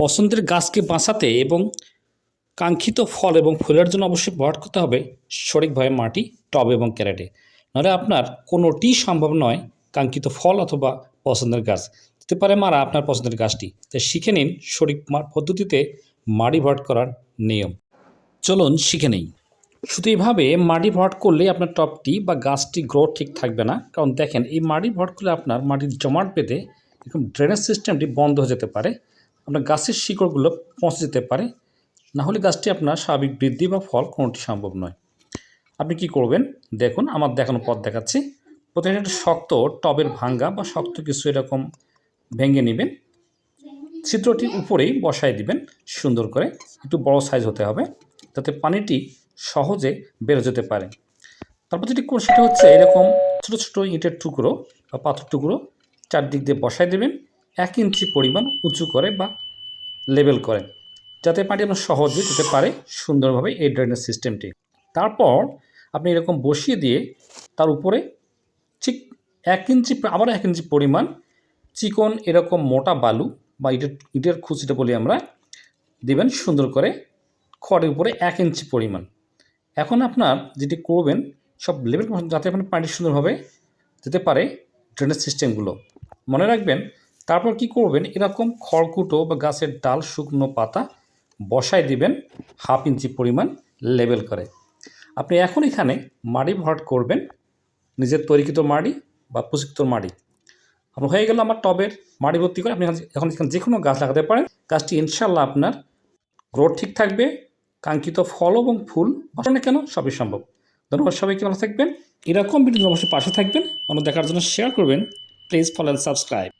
পছন্দের গাছকে বাঁচাতে এবং কাঙ্ক্ষিত ফল এবং ফুলের জন্য অবশ্যই ব্যবহার করতে হবে সঠিকভাবে মাটি, টব এবং ক্যারেটে। নাহলে আপনার কোনোটি সম্ভব নয় কাঙ্ক্ষিত ফল অথবা পছন্দের গাছ। দিতে পারে মারা আপনার পছন্দের গাছটি। তাই শিখে নিন সঠিক পদ্ধতিতে মাটি ভরাট করার নিয়ম। চলুন শিখে নেই। শুধু এইভাবে মাটি ভরাট করলে আপনার টবটি বা গাছটি গ্রো ঠিক থাকবে না। কারণ দেখেন, এই মাটি ভরাট করলে আপনার মাটির জমাট পেতে এরকম ড্রেনেজ সিস্টেমটি বন্ধ হয়ে যেতে পারে। আপনার গাছের শিকড়গুলো পৌঁছে যেতে পারে, না হলে গাছটি আপনার স্বাভাবিক বৃদ্ধি বা ফল কোনোটি সম্ভব নয়। আপনি কি করবেন? দেখুন, আমার দেখানো পথ দেখাচ্ছি। প্রথমে একটা শক্ত টবের ভাঙ্গা বা শক্ত কিছু এরকম ভেঙে নেবেন। ছিদ্রটি উপরেই বসায় দিবেন, সুন্দর করে। একটু বড় সাইজ হতে হবে, যাতে পানিটি সহজে বেরো যেতে পারে। তারপর যেটি করুন, সেটা হচ্ছে এরকম ছোটো ছোটো ইটের টুকরো বা পাথর টুকরো চারদিক দিয়ে বসায় দেবেন। এক ইঞ্চি পরিমাণ উঁচু করে বা লেবেল করেন যাতে পানি আপনার সহজে যেতে পারে সুন্দরভাবে এই ড্রেনেজ সিস্টেমটি। তারপর আপনি এরকম বসিয়ে দিয়ে তার উপরে ঠিক এক ইঞ্চি, আবার এক ইঞ্চি পরিমাণ চিকন এরকম মোটা বালু বা ইটের ইটের খুচিটা বলি আমরা, দেবেন সুন্দর করে খড়ের উপরে এক ইঞ্চি পরিমাণ। এখন আপনার যেটি করবেন, সব লেভেল যাতে আপনার পানি সুন্দরভাবে যেতে পারে ড্রেনেজ সিস্টেমগুলো। মনে রাখবেন তারপর কি করবেন? এরকম খড়কুটো বা গাছের ডাল, শুকনো পাতা বসায় দিবেন হাফ ইঞ্চি পরিমাণ লেবেল করে। আপনি এখন এখানে মাড়ি ভরাট করবেন, নিজের তৈরিকৃত মাটি বা প্রশিক্ষিত মাটি আপনার হয়ে গেল আমার টবের মাটি ভর্তি করে, আপনি এখন- যে কোনো গাছ লাগাতে পারেন। গাছটি ইনশাল্লাহ আপনার গ্রোথ ঠিক থাকবে, কাঙ্ক্ষিত ফল এবং ফুল বসানো কেন, সবই সম্ভব। ধন্যবাদ সবাইকে, ভালো থাকবেন। এরকম ভিডিও অবশ্যই পাশে থাকবেন। অন্য দেখার জন্য শেয়ার করবেন। Please follow and subscribe